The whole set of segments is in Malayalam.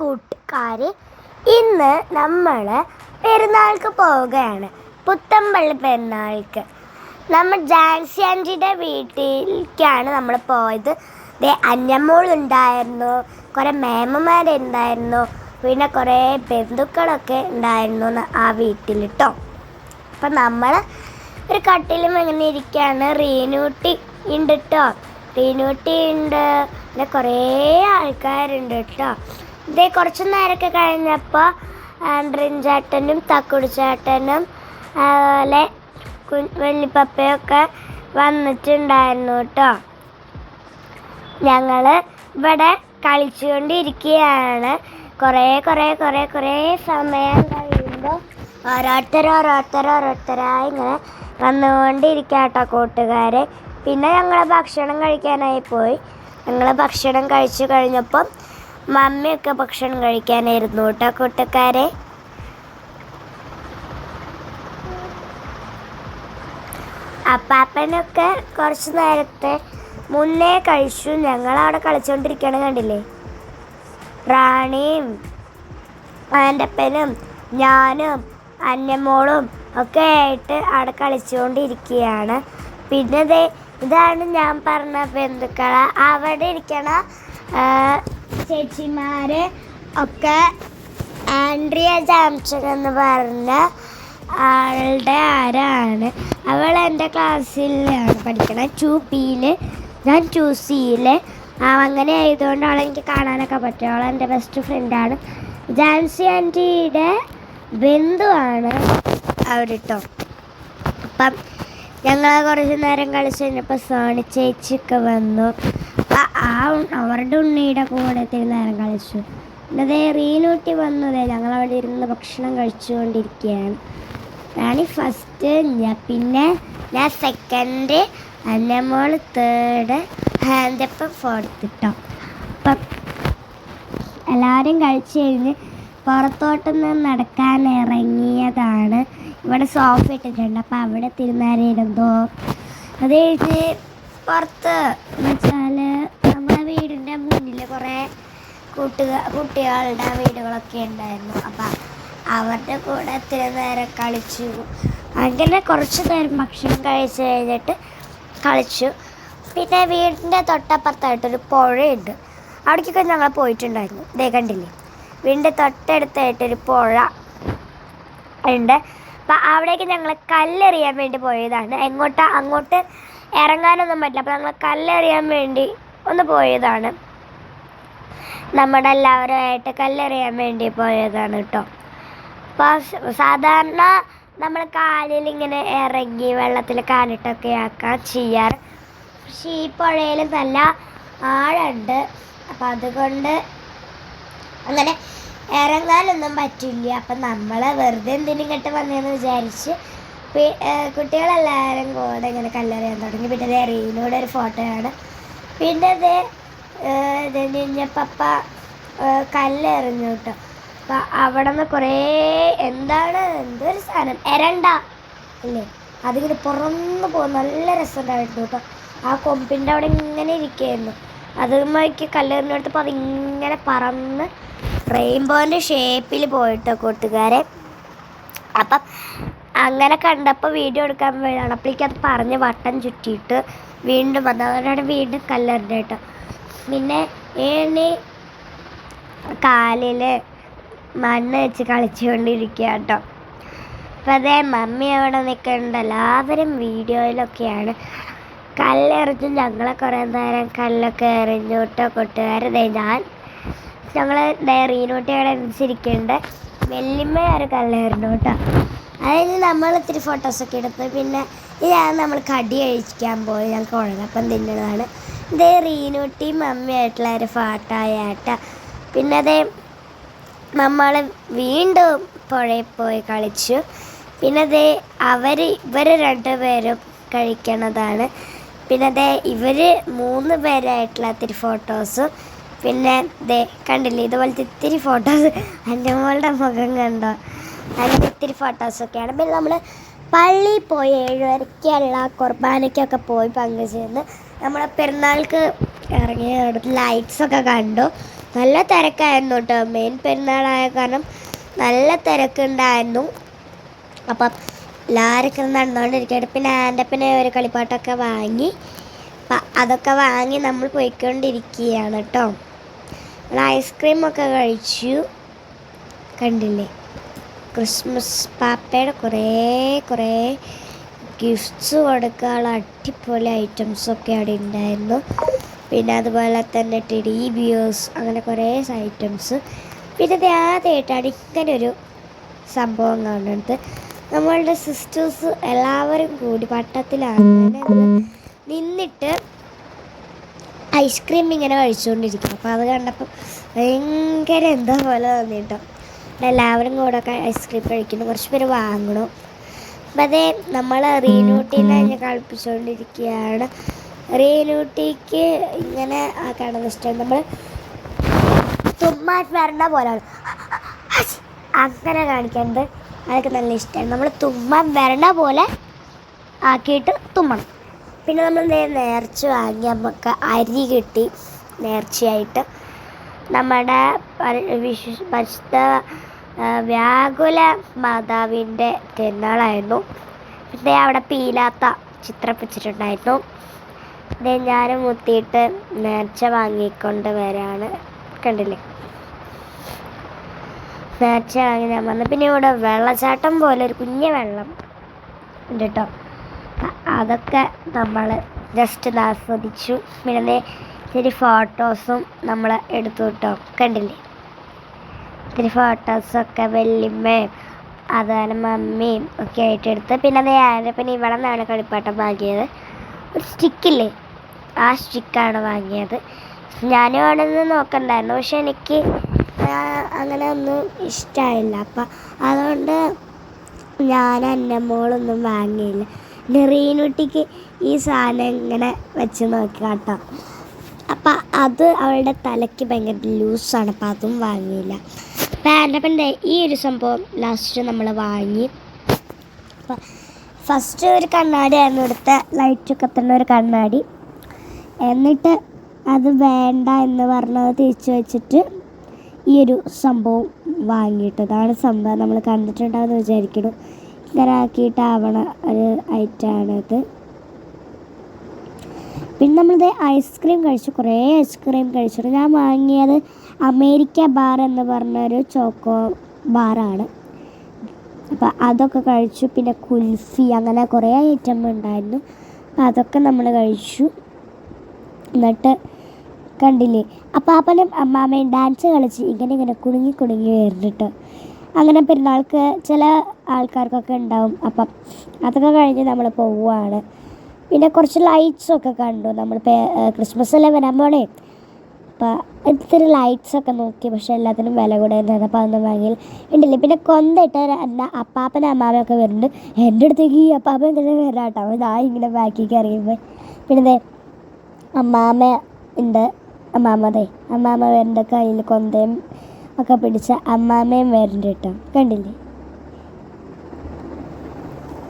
കൂട്ടുകാര് ഇന്ന് നമ്മൾ പെരുന്നാൾക്ക് പോവുകയാണ്. പുത്തമ്പള്ളി പെരുന്നാൾക്ക്. നമ്മൾ ജാൻസി ആന്റിയുടെ വീട്ടിലേക്കാണ് നമ്മൾ പോയത്. അന്നമ്മോൾ ഉണ്ടായിരുന്നു കുറേ മേമ്മമാരുണ്ടായിരുന്നു പിന്നെ കുറേ ബന്ധുക്കളൊക്കെ ഉണ്ടായിരുന്നു ആ വീട്ടിൽ കേട്ടോ അപ്പം നമ്മൾ ഒരു കട്ടിലും ഇങ്ങനെ ഇരിക്കുകയാണ് റീനൂട്ടി ഉണ്ട് കേട്ടോ റീനൂട്ടി ഉണ്ട് പിന്നെ കുറേ ആൾക്കാരുണ്ട് കേട്ടോ ഇതേ കുറച്ച് നേരമൊക്കെ കഴിഞ്ഞപ്പോൾ ഡ്രിഞ്ചേട്ടനും തക്കുടിച്ചേട്ടനും തക്കുടി ചേട്ടനും അതുപോലെ കു- വെള്ളിപ്പപ്പയൊക്കെ വന്നിട്ടുണ്ടായിരുന്നു കേട്ടോ. ഞങ്ങൾ ഇവിടെ കളിച്ചുകൊണ്ടിരിക്കുകയാണ്. കുറേ കുറേ കുറേ കുറേ സമയം കഴിയുമ്പോൾ ഓരോരുത്തർ ഓരോരുത്തർ ഓരോരുത്തരായി ഇങ്ങനെ വന്നുകൊണ്ടിരിക്കുക കേട്ടോ കൂട്ടുകാർ പിന്നെ ഞങ്ങൾ ഭക്ഷണം കഴിക്കാനായി പോയി. ഞങ്ങൾ ഭക്ഷണം കഴിച്ചു കഴിഞ്ഞപ്പം മമ്മിയൊക്കെ ഭക്ഷണം കഴിക്കാനായിരുന്നു കേട്ടോ കൂട്ടക്കാരെ അപ്പാപ്പനൊക്കെ കുറച്ച് നേരത്തെ മുന്നേ കഴിച്ചു. ഞങ്ങളവിടെ കളിച്ചുകൊണ്ടിരിക്കണ കണ്ടില്ലേ? റാണിയും ആന്റപ്പനും ഞാനും അന്നമോളും ഒക്കെ ആയിട്ട് അവിടെ കളിച്ചുകൊണ്ടിരിക്കുകയാണ് പിന്നെ ഇതാണ് ഞാൻ പറഞ്ഞ ബന്ധുക്കള. അവിടെ ഇരിക്കണ ചേച്ചിമാര് ഒക്കെ ആൻഡ്രിയ ജാംസൺ എന്ന് പറഞ്ഞ ആളുടെ ആരാണ്? അവൾ എന്റെ ക്ലാസ്സിലാണ് പഠിക്കണത് ടു പിയിൽ ഞാൻ ടു സിയിൽ അങ്ങനെ ആയതുകൊണ്ട് അവളെ എനിക്ക് കാണാനൊക്കെ പറ്റും. അവൾ എന്റെ ബെസ്റ്റ് ഫ്രണ്ടാണ് ജാൻസി ആന്റിയുടെ ബന്ധുവാണ് അവരിട്ടോ അപ്പം ഞങ്ങൾ കുറച്ച് നേരം കളിച്ച് കഴിഞ്ഞപ്പോൾ സോണി ചേച്ചിയൊക്കെ വന്നു. ആ അവരുടെ ഉണ്ണിയുടെ കൂടെ ഇത്തിരി നേരം കളിച്ചു. എന്നതെ റീനൂട്ടി വന്നതേ ഞങ്ങൾ അവിടെ ഇരുന്ന് ഭക്ഷണം കഴിച്ചുകൊണ്ടിരിക്കുകയാണ്. റാണി ഫസ്റ്റ് ഞാൻ പിന്നെ ഞാൻ സെക്കൻഡ് അന്നമോൾ തേർഡ് ഹാൻഡപ്പം ഫോർത്ത് കേട്ടോ അപ്പം എല്ലാവരും കഴിച്ചു കഴിഞ്ഞ് പുറത്തോട്ടൊന്ന് നടക്കാൻ ഇറങ്ങിയതാണ്. ഇവിടെ സോഫ ഇട്ടിട്ടുണ്ട്. അപ്പം അവിടെ തിരുനേരം ഇരുന്നു അത് കഴിഞ്ഞ് പുറത്ത് എന്ന് വെച്ചാൽ നമ്മുടെ വീടിന്റെ മുന്നിൽ കുറേ കൂട്ടുക കുട്ടികളുടെ വീടുകളൊക്കെ ഉണ്ടായിരുന്നു. അപ്പം അവരുടെ കൂടെ ഇത്തിരി നേരം കളിച്ചു. അങ്ങനെ കുറച്ച് നേരം ഭക്ഷണം കഴിച്ച് കഴിഞ്ഞിട്ട് കളിച്ചു. പിന്നെ വീടിന്റെ തൊട്ടപ്പുറത്തായിട്ടൊരു പുഴയുണ്ട്. അവിടേക്കൊക്കെ ഞങ്ങൾ പോയിട്ടുണ്ടായിരുന്നു. ദേ കണ്ടില്ലേ? വീടിന്റെ തൊട്ടടുത്തായിട്ടൊരു പുഴ ഉണ്ട്. അപ്പം അവിടേക്ക് ഞങ്ങൾ കല്ലെറിയാൻ വേണ്ടി പോയതാണ്. എങ്ങോട്ടാ അങ്ങോട്ട് ഇറങ്ങാനൊന്നും പറ്റില്ല. അപ്പോൾ ഞങ്ങൾ കല്ലെറിയാൻ വേണ്ടി ഒന്ന് പോയതാണ്. നമ്മുടെ എല്ലാവരുമായിട്ട് കല്ലെറിയാൻ വേണ്ടി പോയതാണ് കേട്ടോ അപ്പോൾ സാധാരണ നമ്മൾ കാലിൽ ഇങ്ങനെ ഇറങ്ങി വെള്ളത്തിൽ കാലിട്ടൊക്കെ ആക്കാൻ ചെയ്യാറ്. പക്ഷേ ഈ പുഴയിൽ നല്ല ആഴുണ്ട് അപ്പം അതുകൊണ്ട് അങ്ങനെ ഇറങ്ങാനൊന്നും പറ്റില്ല. അപ്പം നമ്മൾ വെറുതെ എന്തിനും കെട്ട് വന്നതെന്ന് വിചാരിച്ച് കുട്ടികളെല്ലാവരും കൂടെ ഇങ്ങനെ കല്ലെറിയാൻ തുടങ്ങി. പിന്നെ അതേ റീലൂടെ ഒരു ഫോട്ടോയാണ്. പിന്നെ ഇത് കഴിഞ്ഞപ്പ കല്ലെറിഞ്ഞു കേട്ടോ. അപ്പം അവിടെ നിന്ന് കുറേ എന്താണ് എന്തൊരു സാധനം? എരണ്ട അല്ലേ? അതിങ്ങനെ പുറന്ന് പോകും നല്ല രസമുണ്ടായിരുന്നു കേട്ടോ. ആ കൊമ്പിന്റെ അവിടെ ഇങ്ങനെ ഇരിക്കുകയായിരുന്നു. അതുമായിക്ക് കല്ലെറിഞ്ഞെടുത്തപ്പോൾ അതിങ്ങനെ പറന്ന് റെയിൻബോന്റെ ഷേപ്പിൽ പോയിട്ടോ കൂട്ടുകാരെ. അപ്പം അങ്ങനെ കണ്ടപ്പോൾ വീഡിയോ എടുക്കാൻ വേണ്ടിയാണ് അപ്പോഴേക്കും അത് പറഞ്ഞ് വട്ടം ചുറ്റിയിട്ട് വീണ്ടും വന്നു. അതോടെ വീണ്ടും കല്ലെറിഞ്ഞ കേട്ടോ. പിന്നെ ഏണി കാലിൽ മണ്ണ് വെച്ച് കളിച്ചുകൊണ്ടിരിക്കുക കേട്ടോ അപ്പം അതേ മമ്മി അവിടെ നിൽക്കുന്നുണ്ട്. എല്ലാവരും വീഡിയോയിലൊക്കെയാണ്. കല്ലെറിഞ്ഞ് ഞങ്ങളെ കുറേ നേരം കല്ലൊക്കെ എറിഞ്ഞു കേട്ടോ കൂട്ടുകാരതേ ഞാൻ ഞങ്ങൾ റീനോട്ടി അവിടെ എണിച്ചിരിക്കുന്നുണ്ട്. വെല്ലിമ്മ ഒരു കല്ലെറിഞ്ഞു കേട്ടോ അതായത് നമ്മൾ ഇത്തിരി ഫോട്ടോസൊക്കെ എടുത്ത് പിന്നെ ഇതാണ് നമ്മൾ കടി കഴിക്കാൻ പോയി ഞങ്ങൾക്ക് ഉഴകപ്പം തിന്നതാണ് ഇതേ റീനൂട്ടി മമ്മിയായിട്ടുള്ള ഒരു ഫോട്ടോയ കേട്ടോ. പിന്നെ അതേ നമ്മൾ വീണ്ടും പുഴയിൽ പോയി കളിച്ചു. പിന്നെ ദേ അവർ ഇവർ രണ്ടുപേരും കഴിക്കണതാണ്. പിന്നെ ദേ ഇവർ മൂന്ന് പേരായിട്ടുള്ള ഇത്തിരി ഫോട്ടോസും. പിന്നെ ദേ കണ്ടില്ലേ ഇതുപോലത്തെ ഇത്തിരി ഫോട്ടോസ് എന്റെ മോളുടെ മുഖം കണ്ടോ? അങ്ങനെ ഇത്തിരി ഫോട്ടോസൊക്കെയാണ്. പിന്നെ നമ്മൾ പള്ളിയിൽ പോയി ഏഴുവരയ്ക്കുള്ള കുർബാനയ്ക്കൊക്കെ പോയി പങ്കുചേർന്ന് നമ്മളെ പെരുന്നാൾക്ക് ഇറങ്ങിയ ലൈറ്റ്സൊക്കെ കണ്ടു. നല്ല തിരക്കായിരുന്നു കേട്ടോ മെയിൻ പെരുന്നാളായ കാരണം നല്ല തിരക്കുണ്ടായിരുന്നു. അപ്പം എല്ലാവരൊക്കെ നടന്നുകൊണ്ടിരിക്കുകയാണ്. പിന്നെ ആന്റെ പിന്നെ ഒരു കളിപ്പാട്ടൊക്കെ വാങ്ങി. അതൊക്കെ വാങ്ങി നമ്മൾ പോയിക്കൊണ്ടിരിക്കുകയാണ് കേട്ടോ നമ്മൾ ഐസ്ക്രീമൊക്കെ കഴിച്ചു. കണ്ടില്ലേ? ക്രിസ്മസ് പാപ്പയുടെ കുറേ കുറേ ഗിഫ്റ്റ്സ് കൊടുക്കാനുള്ള അടിപൊളി ഐറ്റംസൊക്കെ അവിടെ ഉണ്ടായിരുന്നു. പിന്നെ അതുപോലെ തന്നെ ടെഡി ബിയേഴ്സ് അങ്ങനെ കുറേ ഐറ്റംസ് പിന്നെ ഇത് ആദ്യമായിട്ടാണ് ഒരു സംഭവം കാണുന്നത്. നമ്മളുടെ സിസ്റ്റേഴ്സ് എല്ലാവരും കൂടി പട്ടത്തിലാണ് നിന്നിട്ട് ഐസ്ക്രീം ഇങ്ങനെ കഴിച്ചുകൊണ്ടിരിക്കും അപ്പോൾ അത് കണ്ടപ്പോൾ ഭയങ്കര എന്താ പോലെ തോന്നിയിട്ടോ. എല്ലാവരും കൂടെ ഐസ്ക്രീം കഴിക്കുന്നു. കുറച്ച് പേര് വാങ്ങണം. അതേ നമ്മൾ റീനൂട്ടീനെ ഞാൻ കളിപ്പിച്ചുകൊണ്ടിരിക്കുകയാണ് റീനൂട്ടിക്ക് ഇങ്ങനെ ആക്കാണെന്ന് ഇഷ്ടം. നമ്മൾ തുമ്മാൻ വരണ പോലെയാണ് അങ്ങനെ കാണിക്കേണ്ടത് അതൊക്കെ നല്ല ഇഷ്ടമാണ്. നമ്മൾ തുമ്മാൻ വരണ പോലെ ആക്കിയിട്ട് തുമ്മണം. പിന്നെ നമ്മൾ നേർച്ച വാങ്ങി നമുക്ക് അരി കിട്ടി നേർച്ചയായിട്ട്. നമ്മുടെ പരിശുദ്ധ വ്യാകുല മാതാവിന്റെ തിരുനാളായിരുന്നു. പിന്നെ അവിടെ പീലാത്ത ചിത്രം വെച്ചിട്ടുണ്ടായിരുന്നു. ഇതേ ഞാൻ മുത്തിയിട്ട് നേർച്ച വാങ്ങിക്കൊണ്ട് വരാണ്. കണ്ടില്ലേ? നേർച്ച വാങ്ങി ഞാൻ വന്നു. പിന്നെ ഇവിടെ വെള്ളച്ചാട്ടം പോലെ ഒരു കുഞ്ഞു വെള്ളം ഉണ്ട് കേട്ടോ അതൊക്കെ നമ്മൾ ജസ്റ്റ് ആസ്വദിച്ചു. പിന്നെ ഇത്തിരി ഫോട്ടോസും നമ്മൾ എടുത്തു കേട്ടോ കണ്ടില്ലേ? ഇത്തിരി ഫോട്ടോസൊക്കെ വല്യമ്മയും അതുപോലെ മമ്മിയും ഒക്കെ ആയിട്ട് എടുത്ത് പിന്നെ അത് ഞാൻ പിന്നെ ഇവിടെ നിന്നാണ് കളിപ്പാട്ടം വാങ്ങിയത്. ഒരു സ്റ്റിക്കില്ലേ ആ സ്റ്റിക്കാണ് വാങ്ങിയത്. ഞാനും അവിടെ നിന്ന് നോക്കണ്ടായിരുന്നു പക്ഷെ എനിക്ക് അങ്ങനെ ഒന്നും ഇഷ്ടമായില്ല അപ്പം അതുകൊണ്ട് ഞാൻ എന്റെ മോളൊന്നും വാങ്ങിയില്ല. പിന്നെ റീനുട്ടിക്ക് ഈ സാധനം ഇങ്ങനെ വെച്ച് നോക്കി കേട്ടോ. അപ്പം അത് അവളുടെ തലയ്ക്ക് ഭയങ്കര ലൂസാണ് അപ്പം അതും വാങ്ങിയില്ല. എന്റെ ഈ ഒരു സംഭവം ലാസ്റ്റ് നമ്മൾ വാങ്ങി. ഫസ്റ്റ് ഒരു കണ്ണാടിയായിരുന്നു എടുത്ത ലൈറ്റ് കത്തുന്ന ഒരു കണ്ണാടി. എന്നിട്ട് അത് വേണ്ട എന്ന് പറഞ്ഞത് തിരിച്ചു വെച്ചിട്ട് ഈ ഒരു സംഭവം വാങ്ങിയിട്ടതാണ് സംഭവം നമ്മൾ കണ്ടിട്ടുണ്ടാവുമെന്ന് വിചാരിക്കണം ഇങ്ങനെ ആക്കിയിട്ടാവണ ഒരു ഐറ്റമാണിത് പിന്നെ നമ്മളിത് ഐസ്ക്രീം കഴിച്ചു. കുറേ ഐസ്ക്രീം കഴിച്ചിട്ട് ഞാൻ വാങ്ങിയത് അമേരിക്ക ബാർ എന്ന് പറഞ്ഞൊരു ചോക്കോ ബാറാണ്. അപ്പോൾ അതൊക്കെ കഴിച്ചു. പിന്നെ കുൽഫി അങ്ങനെ കുറേ ഐറ്റം ഉണ്ടായിരുന്നു. അപ്പോൾ അതൊക്കെ നമ്മൾ കഴിച്ചു. എന്നിട്ട് കണ്ടില്ലേ? അപ്പാപ്പനും അമ്മാമ്മയും ഡാൻസ് കളിച്ച് ഇങ്ങനെ ഇങ്ങനെ കുണുങ്ങി കുണുങ്ങി വരുന്നിട്ട് അങ്ങനെ പെരുന്നാൾക്ക് ചില ആൾക്കാർക്കൊക്കെ ഉണ്ടാവും. അപ്പം അതൊക്കെ കഴിഞ്ഞ് നമ്മൾ പോവുകയാണ് പിന്നെ കുറച്ച് ലൈറ്റ്സൊക്കെ കണ്ടു. നമ്മൾ ക്രിസ്മസ് എല്ലാം വരാൻ പോണേ? അപ്പം ഇത്തിരി ലൈറ്റ്സൊക്കെ നോക്കി പക്ഷേ എല്ലാത്തിനും വില കൂടുതലായിരുന്നു അപ്പോൾ അതൊന്നും വാങ്ങിയില്ല. ഉണ്ടല്ലേ പിന്നെ കൊന്തിട്ട് എന്റെ അപ്പാപ്പനും അമ്മാമയൊക്കെ വരുന്നുണ്ട്. എന്റെ അടുത്തേക്ക് ഈ അപ്പാപ്പൻ ഇങ്ങനെ വരാം കേട്ടോ അപ്പോൾ ഞാൻ ഇങ്ങനെ ബാക്കിലേക്ക് അറിയുമ്പോൾ പിന്നെ അമ്മാമ ഉണ്ട്. അമ്മാമതേ അമ്മാമ വരുന്നുണ്ട്. കയ്യിൽ കൊന്തയും ഒക്കെ പിടിച്ച അമ്മാമയും വരുന്നുണ്ട് കേട്ടോ. കണ്ടില്ലേ?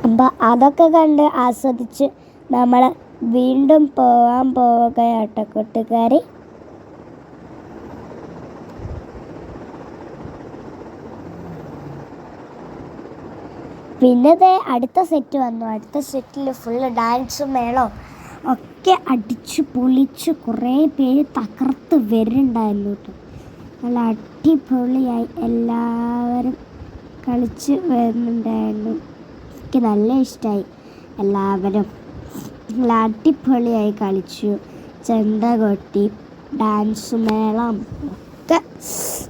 അപ്പം അതൊക്കെ കണ്ട് ആസ്വദിച്ച് നമ്മൾ വീണ്ടും പോകാൻ പോവുകയാട്ടോ കൂട്ടുകാരി. പിന്നെ ദേ അടുത്ത സെറ്റ് വന്നു. അടുത്ത സെറ്റിൽ ഫുള്ള് ഡാൻസും മേളോ ഒക്കെ അടിച്ച് പൊളിച്ച് കുറേ പേര് തകർത്ത് വരുന്നുണ്ടായിരുന്നു കേട്ടോ. നല്ല അടിപൊളിയായി. എല്ലാവരും കളിച്ച് വരുന്നുണ്ടായിരുന്നു. എനിക്ക് നല്ല ഇഷ്ടമായി എല്ലാവരും നല്ല അടിപൊളിയായി കളിച്ചു. ചെണ്ട കൊട്ടി ഡാൻസ് മേളം ഒക്കെ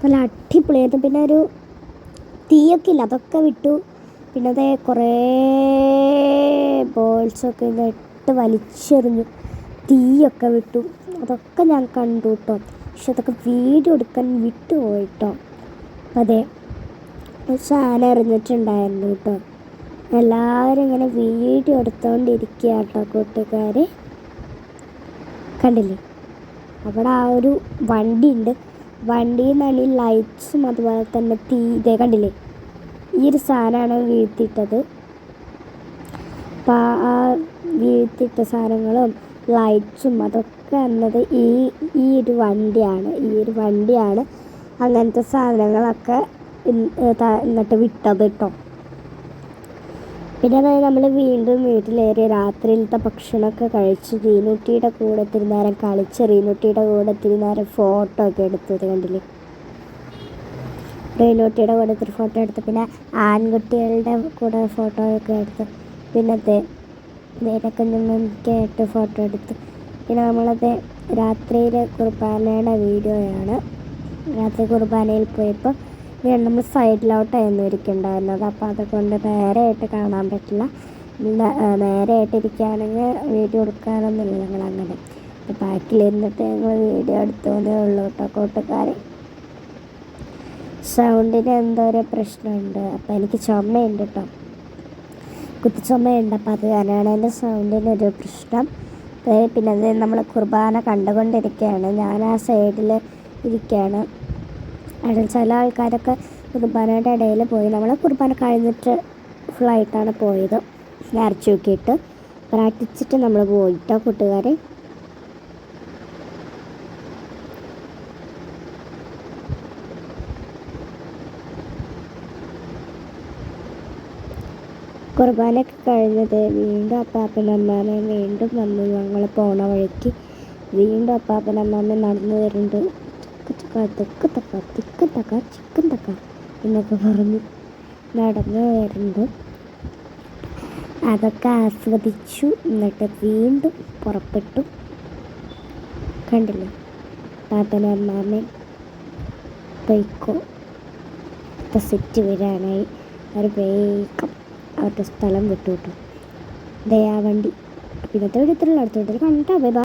നല്ല അടിപൊളിയായിരുന്നു. പിന്നെ ഒരു തീയൊക്കെ ഇല്ല. അതൊക്കെ വിട്ടു. പിന്നെ അത് കുറേ ബോൾസൊക്കെ നെട്ട് വലിച്ചെറിഞ്ഞു. തീയൊക്കെ വിട്ടു. അതൊക്കെ ഞാൻ കണ്ടു കേട്ടോ പക്ഷെ അതൊക്കെ വീഡിയോ എടുക്കാൻ വിട്ടുപോയി കേട്ടോ അതെ സാധനം എറിഞ്ഞിട്ടുണ്ടായിരുന്നു കേട്ടോ എല്ലാവരും ഇങ്ങനെ വീഡിയോ എടുത്തുകൊണ്ടിരിക്കുക കേട്ടോ കൂട്ടുകാർ കണ്ടില്ലേ? അവിടെ ആ ഒരു വണ്ടിയുണ്ട്. വണ്ടിയിൽ നിന്നാണ് ഈ ലൈറ്റ്സും അതുപോലെ തന്നെ തീ ഇതേ കണ്ടില്ലേ? ഈ ഒരു സാധനമാണ് വീഴ്ത്തിയിട്ടത് അപ്പോൾ ആ വീഴ്ത്തിയിട്ട സാധനങ്ങളും ലൈറ്റ്സും അതൊക്കെ എന്നത് ഈ ഈ ഒരു വണ്ടിയാണ്. ഈ ഒരു വണ്ടിയാണ് അങ്ങനത്തെ സാധനങ്ങളൊക്കെ എന്നിട്ട് വിട്ടത് കേട്ടോ പിന്നെ അതായത് നമ്മൾ വീണ്ടും വീട്ടിലേറി രാത്രിയിലത്തെ ഭക്ഷണമൊക്കെ കഴിച്ച് റീനുട്ടിയുടെ കൂടെ തിരുന്നേരം നേരം കളിച്ച് റീനുട്ടിയുടെ കൂടെ തിരുന്നേരം നേരം ഫോട്ടോ ഒക്കെ എടുത്തത് കണ്ടില്ലേ? റീനുട്ടിയുടെ കൂടെ ഒത്തിരി ഫോട്ടോ എടുത്തു. പിന്നെ ആൺകുട്ടികളുടെ കൂടെ ഫോട്ടോ ഒക്കെ എടുത്തു. പിന്നത്തെ നേരക്കുഞ്ഞുമ്മയ്ക്കായിട്ട് ഫോട്ടോ എടുത്തു. പിന്നെ നമ്മളത് രാത്രിയിൽ കുർബാനയുടെ വീഡിയോയാണ് രാത്രി കുർബാനയിൽ പോയപ്പോൾ നമ്മൾ സൈഡിലോട്ടായിരുന്നു ഇരിക്കുന്നുണ്ടായിരുന്നത് അപ്പോൾ അതുകൊണ്ട് നേരെയായിട്ട് കാണാൻ പറ്റില്ല. നേരെയായിട്ട് ഇരിക്കുകയാണെങ്കിൽ വീഡിയോ എടുക്കാനൊന്നുമില്ല ഞങ്ങൾ അങ്ങനെ ബാക്കിലിരുന്നിട്ട് ഞങ്ങൾ വീഡിയോ എടുത്തോന്നേ ഉള്ളൂ കേട്ടോ കൂട്ടുകാരെ. സൗണ്ടിന് എന്തോ ഒരു പ്രശ്നമുണ്ട്. അപ്പോൾ എനിക്ക് ചുമയുണ്ട് കേട്ടോ കുത്തിച്ചുമയുണ്ട്. അപ്പോൾ അത് കാരണമാണ് എന്റെ സൗണ്ടിനൊരു പ്രശ്നം. പിന്നെ അത് നമ്മൾ കുർബാന കണ്ടുകൊണ്ടിരിക്കുകയാണ്. ഞാൻ ആ സൈഡിൽ ഇരിക്കുകയാണ്. അതിൽ ചില ആൾക്കാരൊക്കെ കുർബാനയുടെ ഇടയിൽ പോയി. നമ്മൾ കുർബാന കഴിഞ്ഞിട്ട് ഫുള്ളായിട്ടാണ് പോയത്. ഇറച്ചി നോക്കിയിട്ട് പ്രാർത്ഥിച്ചിട്ട് നമ്മൾ പോയിട്ടോ കൂട്ടുകാരെ. കുർബാനയൊക്കെ കഴിഞ്ഞത് വീണ്ടും അപ്പാപ്പനമ്മാമ വീണ്ടും വന്ന് ഞങ്ങൾ പോണ വഴിക്ക് വീണ്ടും അപ്പാപ്പനമ്മാമ നടന്നു വരുന്നുണ്ട്. തെക്ക് തക്ക തിക്ക് തക്ക ചിക്കൻ തക്ക എന്നൊക്കെ പറഞ്ഞ് നടന്നു വരുന്നുണ്ട് അതൊക്കെ ആസ്വദിച്ചു. എന്നിട്ട് വീണ്ടും പുറപ്പെട്ടു. കണ്ടില്ലേ? പാപ്പനും പൊയ്ക്കോ. പൊയ്ക്കോ സെറ്റ് വരാനായി. അവർ വേഗം അവരുടെ സ്ഥലം വിട്ടു കിട്ടും ദയാവണ്ടി. ഇന്നത്തെ വീഡിയോ ഇത്രയുള്ള. വീട്ടിൽ കണ്ടിട്ടാ ബൈ.